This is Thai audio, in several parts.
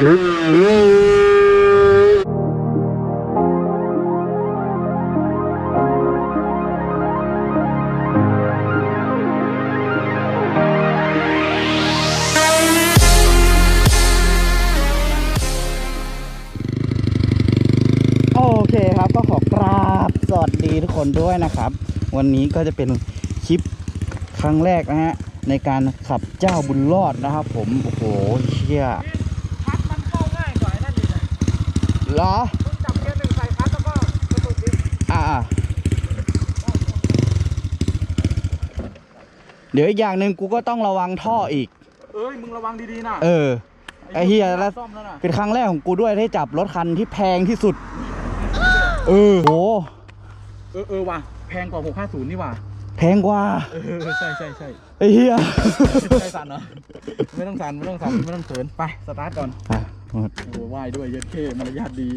โอเคครับก็ขอกราบสวัสดีทุกคนด้วยนะครับ วันนี้ก็จะเป็นคลิปครั้งแรกนะฮะในการขับเจ้าบุญรอดนะครับผม โอ้โหเชี่ย พัดมันเข้าง่ายกว่าไอ้นั่นอีกอะ เหรอต้องจับเกียร์หนึ่งใส่พัดแล้วก็กระตุกดิอ่าเดี๋ยวอีกอย่างหนึ่งกูก็ต้องระวังท่ออีก เอ้ยมึงระวังดีๆนะเออไอ้เหี้ยแล้วซ่อมแล้วนะเป็นครั้งแรกของกูด้วยที่จับรถคันที่แพงที่สุด เออโหเออเออว่ะแพงกว่า650นี่ว่ะแพงกว่า เออใช่ใช่ใช่ไอ้เหี้ยใช่สั่นเหรอไม่ต้องสั่นไม่ต้องสั่นไม่ต้องเขินไปสตาร์ทก่อนอะ โอ้ไหว้ด้วยเย็ดเท่มารยาทดี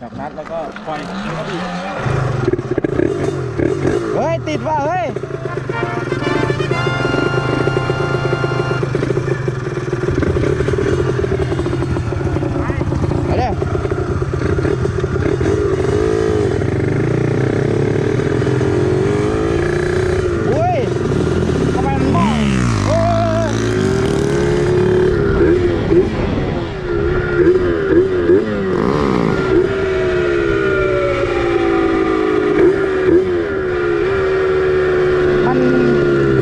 จับนัดแล้วก็ปล่อยแล้วก็บีบเฮ้ย ติดว่ะเฮ้ย ไปเด้อุ้ยทำไมมันมองเอ้ยมัน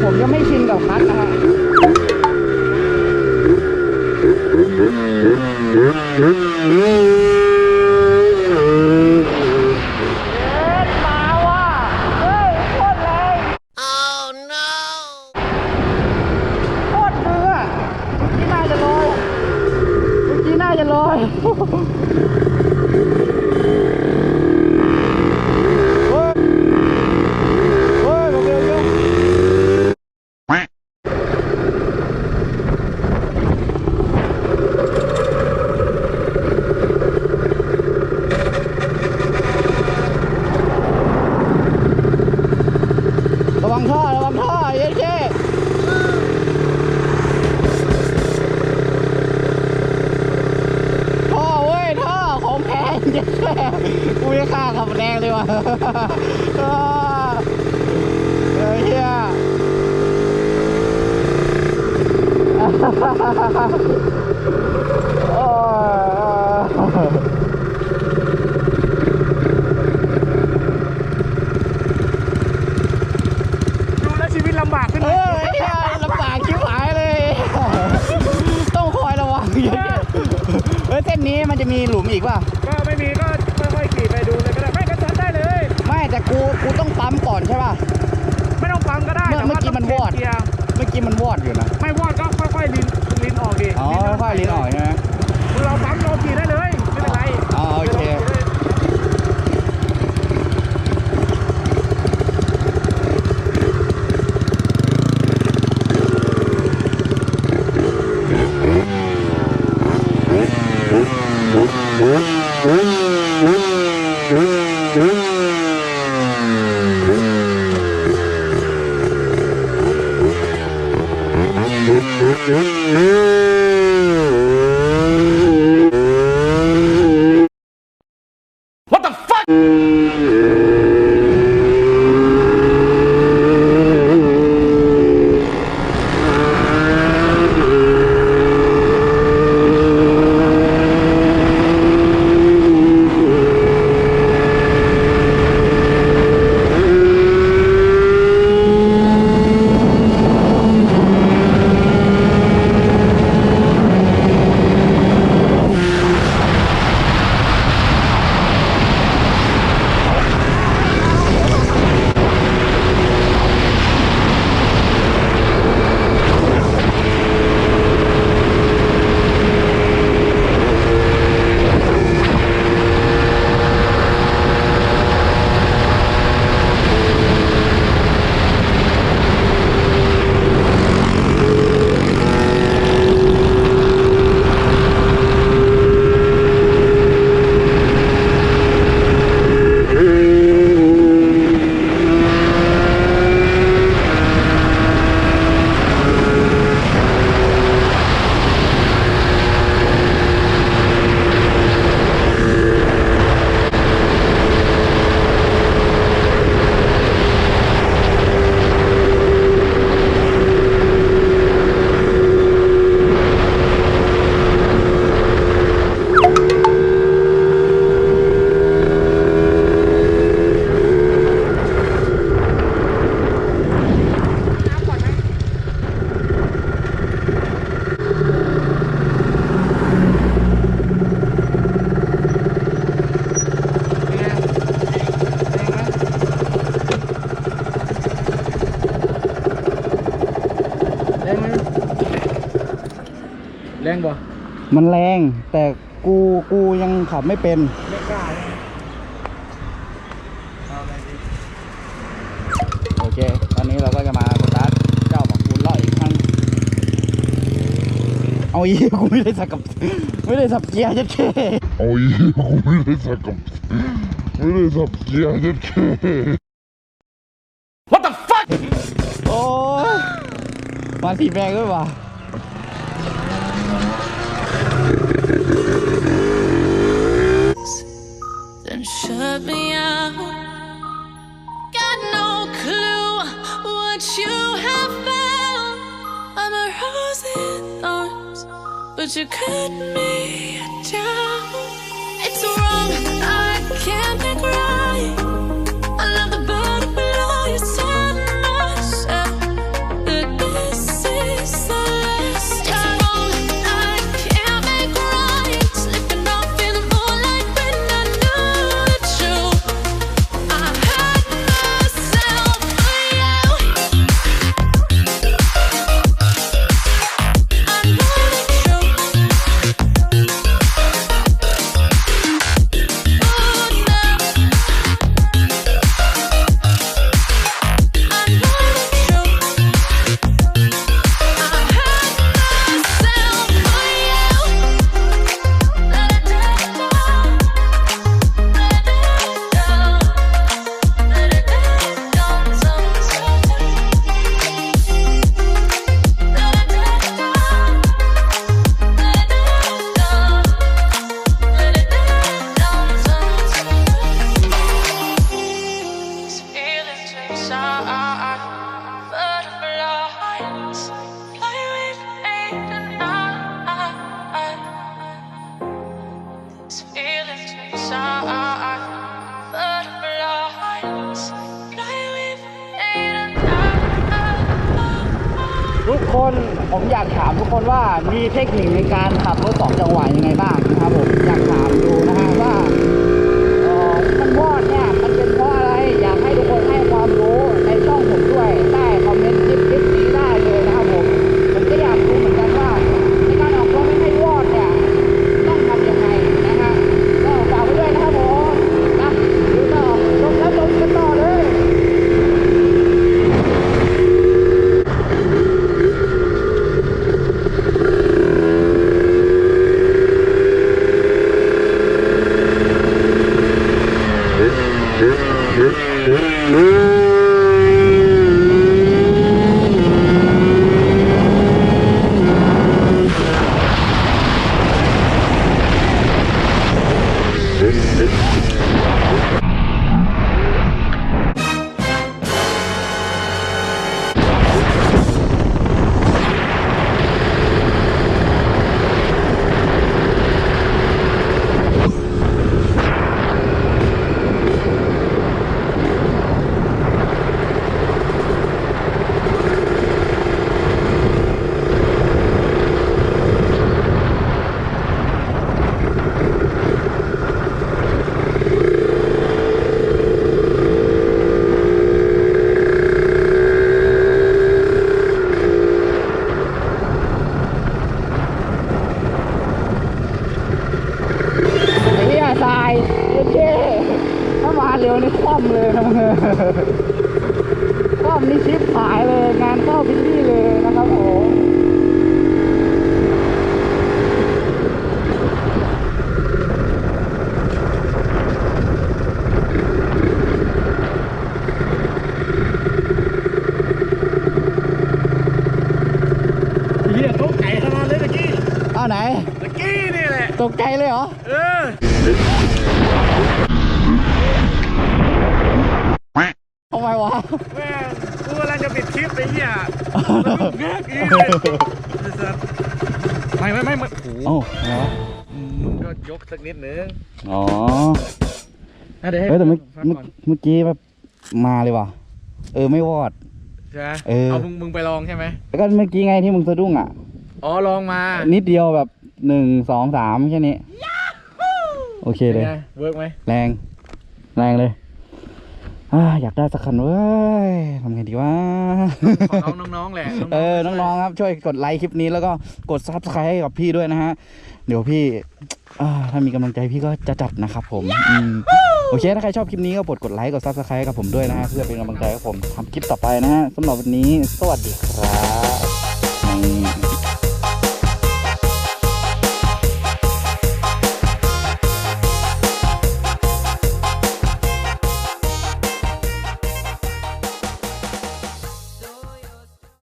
ผมยังไม่ชินกับคลัตช์นะฮะ มาว่ะ เฮ้ยโคตรแรง oh no โคตรเนื้อเมื่อกี้น่าจะลอยเมื่อกี้น่า จะลอยเฮ้ยเฮ้ยโอเคโอเคระวังท่อระวังท่อเย้เย้ท่อเว้ยท่อของแพงเย้เย้กูจะฆ่าขับแรงเลยว่ะเออเออเฮียโอ้ย ดูแลวชีวิตลำบากขึ้นเอเลยอไอ้เหี้ยลำบากชิบหายเลย ต้องคอยระวังเยอะๆเฮ้ยเส้นนี้มันจะมีหลุมอีกป่ะ ก็ไม่มีก็ค่อยๆขี่ไปดูเลยก็ได้ไม่ก็จอดได้เลย ไม่แต่กูกูต้องปั๊มก่อนใช่ป่ะ ไม่ต้องปั๊มก็ได้เมื่อแต่ว่าเมื่อกี้มันวอดเกียร์เมื่อกี้มันวอดอยู่นะไม่วอดก็ค่อยๆลิ้นลิ้นออกดิอ๋อค่อยๆลิ้นออกใช่ไหมเราปั๊มเราขี่ได้เลยไม่เป็นไรอ๋อโอเค มันแรง แต่กูกูยังขับไม่เป็น ไม่กล้าใช่ไหมเอาอะไรดีโอเค ตอนนี้เราก็จะมาสตาร์ทเจ้าบอกคุณเลาะอีกครั้งเอาอีกกูไม่ได้สักกับ ไม่ได้สับเกียร์ยัดเคเอาอีกกูไม่ได้สักกับไม่ได้สับเกียร์ยัดแค่โอ้ยมาสีแบงด้วยว่ะ นผมอยากถามทุกคนว่ามีเทคนิคในการขับรถสองจังหวะ ตกใจเลยเหรอ เออทำไมวะแม่งกูกำลังจะปิดคลิปไอ้เหี้ยแล้วก็แงกอีกเลยไอ้สัสไม่ไม่ไม่ไม่โอ้โหเอ้าไงวะมึงก็ยกสักนิดนึงอ๋ออะเดี๋ยวให้เฮ้ยแต่เมื่อฟังเมื่อก่อนเมื่อกี้แบบมาเลยว่ะ เออไม่วอด ใช่ไหมเออ เอามึงมึงไปลองใช่ไหมแล้วก็เมื่อกี้ไงที่มึงสะดุ้งอะ อ๋อลองมานิดเดียวแบบ หนึ่งสองสามแค่นี้ โอเคเป็นเลยไงเวิร์กไหมแรง แรงเลยอ่าอยากได้สักคันเว้ยทำไงดีวะ ขอน้องน้องๆแหละเออ น้องๆครับช่วยกดไลค์คลิปนี้แล้วก็กดซับสไครต์ให้กับพี่ด้วยนะฮะ เดี๋ยวพี่อ่าถ้ามีกำลังใจพี่ก็จะจัดนะครับผมอืมโอเค ถ้าใครชอบคลิปนี้ก็กดกดไลค์กดซับสไครต์กับผมด้วยนะฮะ เพื่อเป็นกำลังใจให้ผมทำคลิปต่อไปนะฮะสำหรับวันนี้ สวัสดีครับ